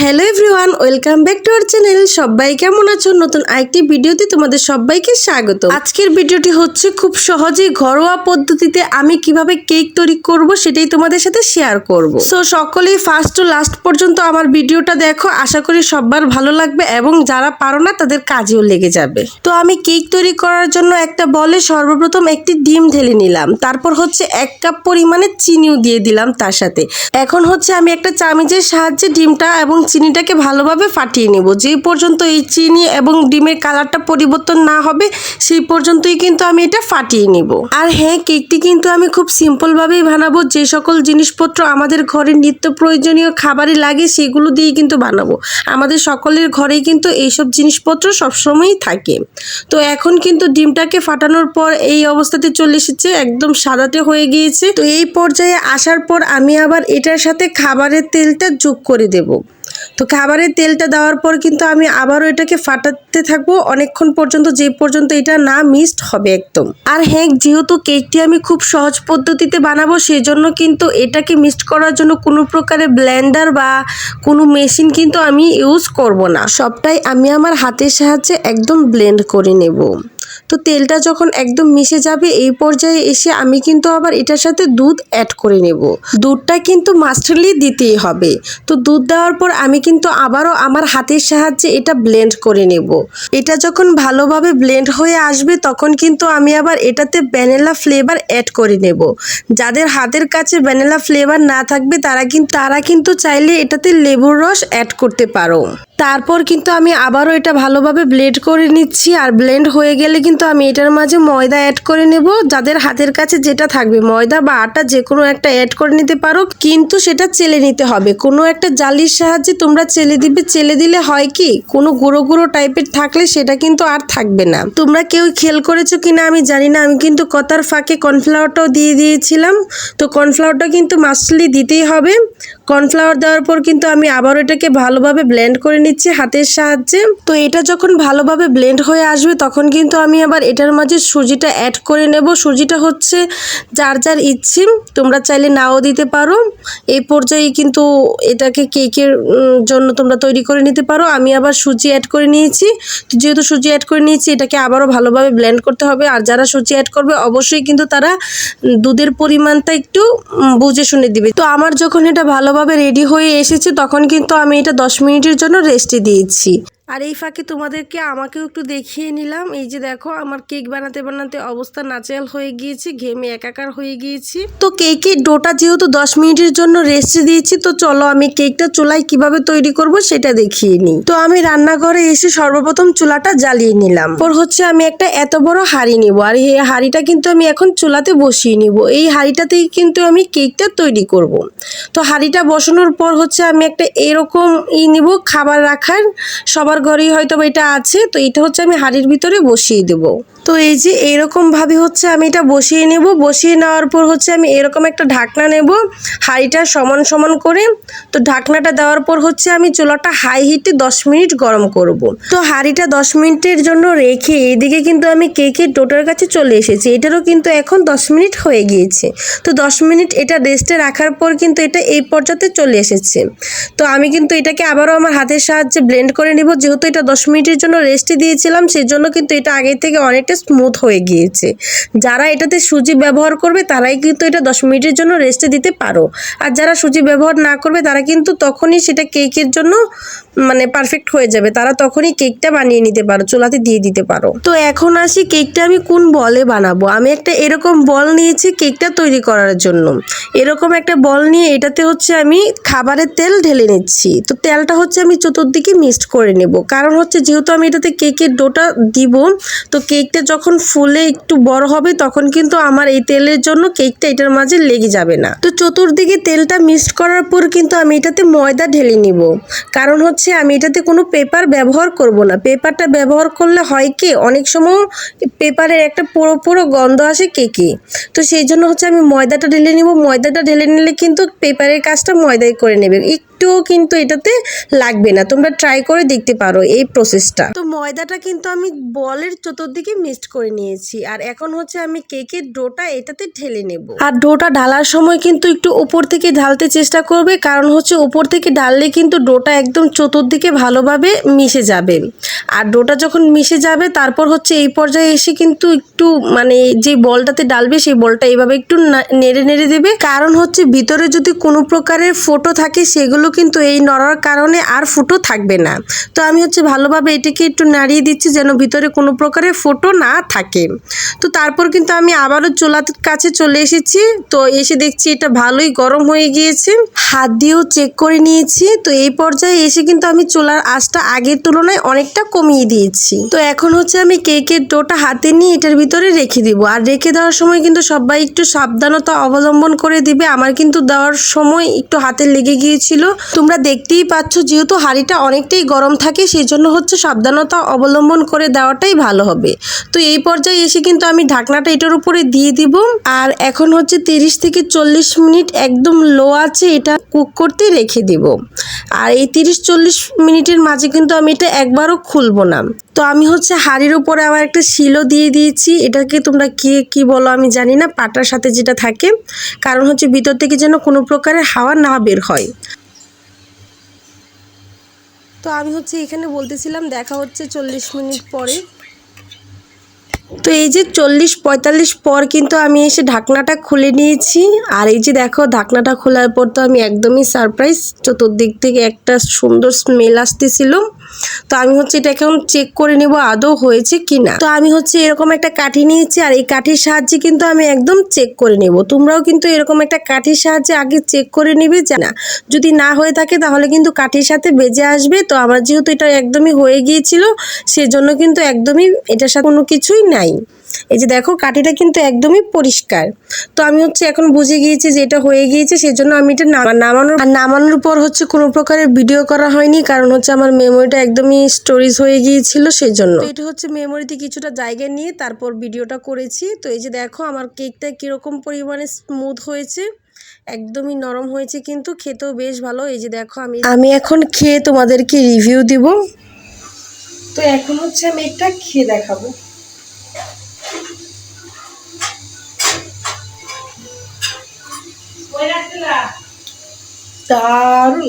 Hello everyone, welcome back to our channel. সবাই কেমন আছো? নতুন আরেকটি ভিডিওতে তোমাদের সবাইকে স্বাগত আজকের ভিডিওটি হচ্ছে খুব সহজেই ঘরোয়া পদ্ধতিতে আমি কীভাবে কেক তৈরি করব সেটাই তোমাদের সাথে শেয়ার করব। সো সকলেই ফার্স্ট টু লাস্ট পর্যন্ত আমার ভিডিওটা দেখো। আশা করি সবার ভালো লাগবে এবং যারা পারো না, তাদের কাজেও লেগে যাবে। তো আমি কেক তৈরি করার জন্য একটা বলে সর্বপ্রথম একটি ডিম ঢেলে নিলাম। তারপর হচ্ছে এক কাপ পরিমাণে চিনিও দিয়ে দিলাম তার সাথে। এখন হচ্ছে আমি একটা চামিচের সাহায্যে ডিমটা এবং চিনিটাকে ভালোভাবে ফাটিয়ে নেব। যে পর্যন্ত এই চিনি এবং ডিমের কালারটা পরিবর্তন না হবে, সেই পর্যন্তই কিন্তু আমি এটা ফাটিয়ে নেব। আর হ্যাঁ কেকটি কিন্তু আমি খুব সিম্পলভাবেই বানাবো। যে সকল জিনিসপত্র আমাদের ঘরে নিত্য প্রয়োজনীয় খাবারে লাগে, সেগুলো দিয়ে কিন্তু বানাবো। আমাদের সকলের ঘরেই কিন্তু এইসব জিনিসপত্র সবসময়ই থাকে। তো এখন কিন্তু ডিমটাকে ফাটানোর পর এই অবস্থাতে চলে এসেছে, একদম সাদাটে হয়ে গিয়েছে। তো এই পর্যায়ে আসার পর আমি আবার এটার সাথে খাবারের তেলটা যোগ করে দেব। তো খাবারের তেলটা দেওয়ার পর কিন্তু আমি আবারও এটাকে ফাটাতে থাকব। অনেকক্ষণ পর্যন্ত যে পর্যন্ত এটা না মিক্সড হবে একদম। আর হ্যাঁ যেহেতু কেকটি আমি খুব সহজ পদ্ধতিতে বানাবো সেই জন্য কিন্তু এটাকে মিক্সড করার জন্য কোনো প্রকারের ব্লেন্ডার বা কোনো মেশিন কিন্তু আমি ইউজ করব না। সবটাই আমি আমার হাতের সাহায্যে একদম ব্লেন্ড করে নেব। তো তেলটা যখন একদম মিশে যাবে, এই পর্যায়ে এসে আমি কিন্তু আবার এটার সাথে দুধ অ্যাড করে নেব। দুধটা কিন্তু মাস্টারলি দিতেই হবে। তো দুধ দেওয়ার পর আমি কিন্তু আবারও আমার হাতের সাহায্যে এটা ব্লেন্ড করে নেব। এটা যখন ভালোভাবে ব্লেন্ড হয়ে আসবে, তখন কিন্তু আমি আবার এটাতে ভ্যানিলা ফ্লেভার অ্যাড করে নেব। যাদের হাতের কাছে ভ্যানিলা ফ্লেভার না থাকবে, তারা কিন্তু তারা কিন্তু চাইলে এটাতে লেবুর রস অ্যাড করতে পারো। তারপর কিন্তু আমি আবারও এটা ভালোভাবে ব্লেড করে নিচ্ছি আর ব্লেন্ড হয়ে গেলে কিন্তু আমি এটার মাঝে ময়দা অ্যাড করে নেব। যাদের হাতের কাছে যেটা থাকবে, ময়দা বা আটা যে কোনো একটা অ্যাড করে নিতে পারো, কিন্তু সেটা চেলে নিতে হবে। কোনো একটা জালির সাহায্যে তোমরা চেলে দিবে, চেলে দিলে হয় কি, কোনো গুঁড়ো গুঁড়ো টাইপের থাকলে সেটা কিন্তু আর থাকবে না। তোমরা কেউ খেল করেছ কিনা আমি জানি না, আমি কিন্তু কথার ফাঁকে কর্নফ্লাওয়ারটাও দিয়ে দিয়েছিলাম। তো কর্নফ্লাওয়ারটা কিন্তু মাসলি দিতেই হবে। কর্নফ্লাওয়ার দেওয়ার পর কিন্তু আমি আবার এটাকে ভালোভাবে ব্লেন্ড করে নিচ্ছি হাতের সাহায্যে। তো এটা যখন ভালোভাবে ব্লেন্ড হয়ে আসবে তখন কিন্তু আমি আবার এটার মাঝে সুজিটা অ্যাড করে নেব। সুজিটা হচ্ছে যার যার ইচ্ছে, তোমরা চাইলে নাও দিতে পারো। এই পর্যায়ে কিন্তু এটাকে কেকের জন্য তোমরা তৈরি করে নিতে পারো। আমি আবার সুজি অ্যাড করে নিয়েছি। তো যেহেতু সুজি অ্যাড করে নিয়েছি, এটাকে আবারও ভালোভাবে ব্লেন্ড করতে হবে। আর যারা সুজি অ্যাড করবে, অবশ্যই কিন্তু তারা দুধের পরিমাণটা একটু বুঝে শুনে দিবে। তো আমার যখন এটা ভালোভাবে রেডি হয়ে এসেছে তখন কিন্তু আমি এটা দশ মিনিটের জন্য রেস্টে দিয়েছি। আর এই ফাঁকে তোমাদেরকে আমাকেও একটু দেখিয়ে নিলাম। এই যে দেখো, আমার কেক বানাতে বানাতে অবস্থা নাচেল হয়ে গিয়েছে, ঘেমে একাকার হয়ে গিয়েছি। তো কেকের ডোটা যেহেতু দশ মিনিটের জন্য রেস্টে দিয়েছি, তো চলো আমি কেকটা চুলায় কীভাবে তৈরি করব সেটা দেখিয়ে নিই। তো আমি রান্নাঘরে এসে সর্বপ্রথম চুলাটা জ্বালিয়ে নিলাম। পর হচ্ছে আমি একটা এত বড় হাঁড়ি নিব, আর এই হাঁড়িটা কিন্তু আমি এখন চুলাতে বসিয়ে নিব। এই হাঁড়িটাতেই কিন্তু আমি কেকটা তৈরি করব। তো হাঁড়িটা বসানোর পর হচ্ছে আমি একটা এরকম ই নিব, খাবার রাখার সবার ঘরেই হয়তো এটা আছে তো এটা হচ্ছে আমি হাঁড়ির ভিতরে বসিয়ে দেব। তো এই যে এরকম ভাবে হচ্ছে আমি এটা বসিয়ে নেব। বসিয়ে নেওয়ার পর হচ্ছে আমি এরকম একটা ঢাকনা নেব, হাঁড়িটা সমান সমান করে। তো ঢাকনাটা দেওয়ার পর হচ্ছে আমি চুলাটা হাই হিটে দশ মিনিট গরম করব। তো হাঁড়িটা দশ মিনিটের জন্য রেখে এদিকে কিন্তু আমি কেকের ডোটার কাছে চলে এসেছি। এটারও কিন্তু এখন দশ মিনিট হয়ে গিয়েছে। তো দশ মিনিট এটা রেস্টে রাখার পর কিন্তু এটা এই পর্যায়ে চলে এসেছে। তো আমি কিন্তু এটাকে আবারও আমার হাতের সাহায্যে ব্লেন্ড করে নিব। যেহেতু এটা দশ মিনিটের জন্য রেস্টে দিয়েছিলাম সেই জন্য কিন্তু এটা আগে থেকে অনেকটা স্মুথ হয়ে গিয়েছে। যারা এটাতে সুজি ব্যবহার করবে, তারাই কিন্তু এটা দশ মিনিটের জন্য রেস্টে দিতে পারো। আর যারা সুজি ব্যবহার না করবে, তারা কিন্তু তখনই সেটা কেকের জন্য মানে পারফেক্ট হয়ে যাবে। তারা তখনই কেকটা বানিয়ে নিতে পারো, চুলাতে দিয়ে দিতে পারো। তো এখন আসি কেকটা আমি কোন বলে বানাবো? আমি একটা এরকম বল নিয়েছি কেকটা তৈরি করার জন্য। এরকম একটা বল নিয়ে এটাতে হচ্ছে আমি খাবারের তেল ঢেলে নিচ্ছি। তো তেলটা হচ্ছে আমি চতুর্দিকে মিক্সড করে নেব। কারণ হচ্ছে যেহেতু আমি এটাতে কেকের ডোটা দিব, তো কেকটা যখন ফুলে একটু বড় হবে, তখন কিন্তু আমার এই তেলের জন্য কেকটা এটার মাঝে লেগে যাবে না। তো চতুর্দিকে তেলটা মিক্সড করার পর কিন্তু আমি এটাতে ময়দা ঢেলে নিব। কারণ হচ্ছে আমি এটাতে কোনো পেপার ব্যবহার করব না। পেপারটা ব্যবহার করলে হয় কি, অনেক সময় পেপারের একটা পুরো পুরো গন্ধ আসে কেকে তো সেই জন্য হচ্ছে আমি ময়দাটা ঢেলে নিব। ময়দাটা ঢেলে নিলে কিন্তু পেপারের কাজটা ময়দাই করে নেবে। একটুও কিন্তু এটাতে লাগবে না। তোমরা ট্রাই করে দেখতে পারো এই প্রসেসটা তো ময়দাটা কিন্তু আমি বলের চতুর্দিকে মিক্সড করে নিয়েছি। আর এখন হচ্ছে আমি কেকের ডোটা এটাতে ঢেলে নেব। আর ডোটা ঢালার সময় কিন্তু একটু উপর থেকে ঢালতে চেষ্টা করবে, কারণ হচ্ছে উপর থেকে ঢাললে কিন্তু ডোটা একদম চতুর্দিকে ভালোভাবে মিশে যাবে। আর ডোটা যখন মিশে যাবে, তারপর হচ্ছে এই পর্যায়ে এসে কিন্তু একটু মানে যে বলটাতে ডালবে সেই বলটা এইভাবে একটু নেড়ে নেড়ে দেবে। কারণ হচ্ছে ভিতরে যদি কোনো প্রকারের ফোটো থাকে, সেগুলো কিন্তু এই নড়ার কারণে আর ফুটো থাকবে না। তো আমি হচ্ছে ভালোভাবে এটাকে একটু নাড়িয়ে দিচ্ছি যেন ভিতরে কোনো প্রকারের ফোটো না থাকে। তো তারপর কিন্তু আমি আবারও চুলার কাছে চলে এসেছি। তো এসে দেখছি এটা ভালোই গরম হয়ে গিয়েছে। হাত দিয়েও চেক করে নিয়েছি। তো এই পর্যায়ে এসে কিন্তু আমি চোলার আঁচটা আগের তুলনায় অনেকটা কমিয়ে দিয়েছি। তো এখন হচ্ছে আমি কেকের ডোটা হাতে নিয়ে এটার ভিতরে রেখে দিব। আর রেখে দেওয়ার সময় কিন্তু সবাই একটু সাবধানতা অবলম্বন করে দিবে। আমার কিন্তু দেওয়ার সময় একটু হাতে লেগে গিয়েছিল। তোমরা দেখতেই পাচ্ছ যেহেতু হাঁড়িটা অনেকটাই গরম থাকে সেই জন্য হচ্ছে সাবধানতা অবলম্বন করে দেওয়াটাই ভালো হবে। তো এই পর্যায়ে এসে কিন্তু আমি ঢাকনাটা এটার উপরে দিয়ে দিব। আর এখন হচ্ছে তিরিশ থেকে চল্লিশ মিনিট একদম লো আছে এটা কুক করতে রেখে দিব। আর এই তিরিশ চল্লিশ মিনিটের মাঝে কিন্তু আমি এটা একবারও খুলবো না। তো আমি হচ্ছে হাড়ির উপরে আবার একটা শিলও দিয়ে দিয়েছি। এটাকে তোমরা কি কি বলো আমি জানি না, পাটার সাথে যেটা থাকে। কারণ হচ্ছে ভিতর থেকে যেন কোনো প্রকারের হাওয়া না বের হয়। তো আমি হচ্ছে এখানে বলতেছিলাম দেখা হচ্ছে চল্লিশ মিনিট পরে। তো এই যে চল্লিশ পঁয়তাল্লিশ পর কিন্তু আমি এসে ঢাকনাটা খুলে নিয়েছি। আর এই যে দেখো, ঢাকনাটা খোলার পর তো আমি একদমই সারপ্রাইজ চতুর্দিক থেকে একটা সুন্দর স্মেল আসতেছিল। তো আমি হচ্ছে এটা এখন চেক করে নেব আদৌ হয়েছে কি না তো আমি হচ্ছে এরকম একটা কাঠি নিয়েছি, আর এই কাঠির সাহায্যে কিন্তু আমি একদম চেক করে নেব। তোমরাও কিন্তু এরকম একটা কাঠির সাহায্যে আগে চেক করে নেবে, যে না। যদি না হয়ে থাকে তাহলে কিন্তু কাঠির সাথে বেজে আসবে। তো আমার যেহেতু এটা একদমই হয়ে গিয়েছিল, সেজন্য কিন্তু একদমই এটার সাথে কোনো কিছুই নাই। এই যে দেখো, কাঠিটা কিন্তু একদমই পরিষ্কার। তো আমি হচ্ছে এখন বুঝে গিয়েছি যে এটা হয়ে গিয়েছে, সেজন্য আমি এটা নামা- নামানোর নামানোর পর হচ্ছে কোনো প্রকারের ভিডিও করা হয়নি, কারণ হচ্ছে আমার মেমোরিটা একদমই স্টোরেজ হয়ে গিয়েছিল সেই জন্য তো এটা হচ্ছে মেমোরিতে কিছুটা জায়গা নিয়ে তারপর ভিডিওটা করেছি। তো এই যে দেখো, আমার কেকটা কীরকম পরিমাণে স্মুথ হয়েছে, একদমই নরম হয়েছে কিন্তু খেতেও বেশ ভালো। এই যে দেখো, আমি আমি এখন খেয়ে তোমাদেরকে রিভিউ দিব। তো এখন হচ্ছে আমি একটা খেয়ে দেখাবো। Wala sila. Daru.